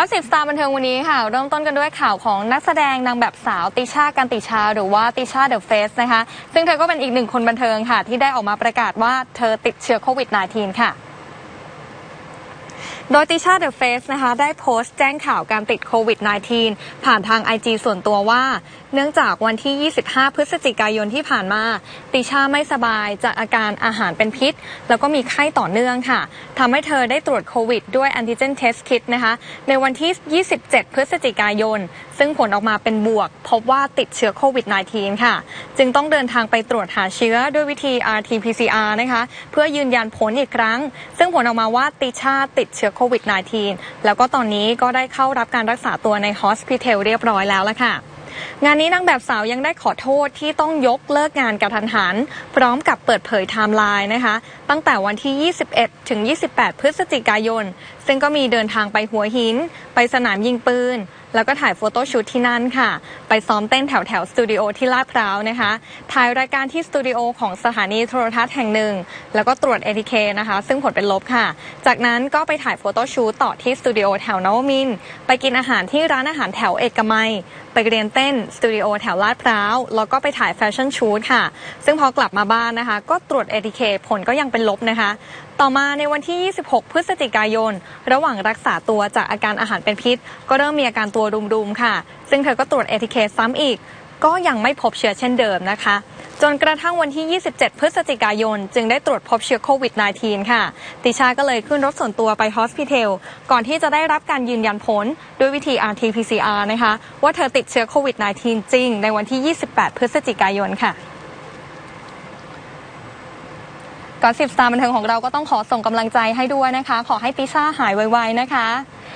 ก็สิบสตาร์บันเทิงวันนี้ค่ะ เริ่มต้นกันด้วยข่าวของนักแสดงนางแบบสาวติชากันติชา หรือว่าติชาเดอะเฟสนะคะ ซึ่งเธอก็เป็นอีกหนึ่งคนบันเทิงค่ะ ที่ได้ออกมาประกาศว่าเธอติดเชื้อโควิด -19 ค่ะ โดยติชาเดอะเฟสนะคะได้โพสต์แจ้งข่าวการติดโควิด -19 ผ่านทาง IG ส่วนตัวว่า เนื่องจากวันที่ 25 พฤศจิกายนที่ผ่านมา ติชาไม่สบายจากอาการอาหารเป็นพิษ แล้วก็มีไข้ต่อเนื่องค่ะทำให้เธอได้ตรวจโควิดด้วยแอนติเจนเทสคิดนะคะ ในวันที่ 27 พฤศจิกายน ซึ่งผลออกมาเป็นบวก พบว่าติดเชื้อโควิด -19 ค่ะ จึงต้องเดินทางไปตรวจหาเชื้อด้วยวิธี RT-PCR นะคะ เพื่อยืนยันผลอีกครั้ง ซึ่งผลออกมาว่าติชาติดเชื้อโควิด -19 แล้วก็ตอนนี้ก็ได้เข้ารับการรักษาตัวในฮอสพิเทลเรียบร้อยแล้วละค่ะ งานนี้นางแบบสาวยังได้ขอโทษที่ต้องยกเลิกงานกระทันหัน พร้อมกับเปิดเผยไทม์ไลน์นะคะ ตั้งแต่วันที่ 21 ถึง 28 พฤศจิกายน ซึ่งก็มีเดินทางไปหัวหิน ไปสนามยิงปืน แล้วก็ถ่ายโฟโต้ชูตที่นั่นค่ะ ไปซ้อมเต้นแถวแถวสตูดิโอที่ลาดพร้าวนะคะ ถ่ายรายการที่สตูดิโอของสถานีโทรทัศน์แห่งหนึ่ง แล้วก็ตรวจ ATK นะคะ ซึ่งผลเป็นลบค่ะ จากนั้นก็ไปถ่ายโฟโต้ชูตต่อที่สตูดิโอแถวนวมิน ไปกินอาหารที่ร้านอาหารแถวเอกมัย ไปเรียนเต้นสตูดิโอแถวลาดพร้าว แล้วก็ไปถ่ายแฟชั่นชูตค่ะ ซึ่งพอกลับมาบ้านนะคะ ก็ตรวจ ATK ผลก็ยังเป็นลบนะคะ ต่อมาในวันที่ 26 พฤศจิกายน ระหว่างรักษาตัวจากอาการอาหารเป็นพิษ ก็เริ่มมีอาการตัวรุมๆค่ะ ซึ่งเธอก็ตรวจ ATK ซ้ำอีก ก็ยังไม่พบเชื้อเช่นเดิมนะคะ จนกระทั่งวันที่ 27 พฤศจิกายน จึงได้ตรวจพบเชื้อโควิด -19 ค่ะ ติชาก็เลยขึ้นรถส่วนตัวไปฮอสพิเทล ก่อนที่จะได้รับการยืนยันผลด้วยวิธี RT-PCR นะคะ ว่าเธอติดเชื้อโควิด -19 จริง ในวันที่ 28 พฤศจิกายนค่ะ ก่อนสิบสตาร์บันเทิงของเราก็ต้องขอส่งกำลังใจให้ด้วยนะคะ ขอให้ติชาหายไวๆนะคะ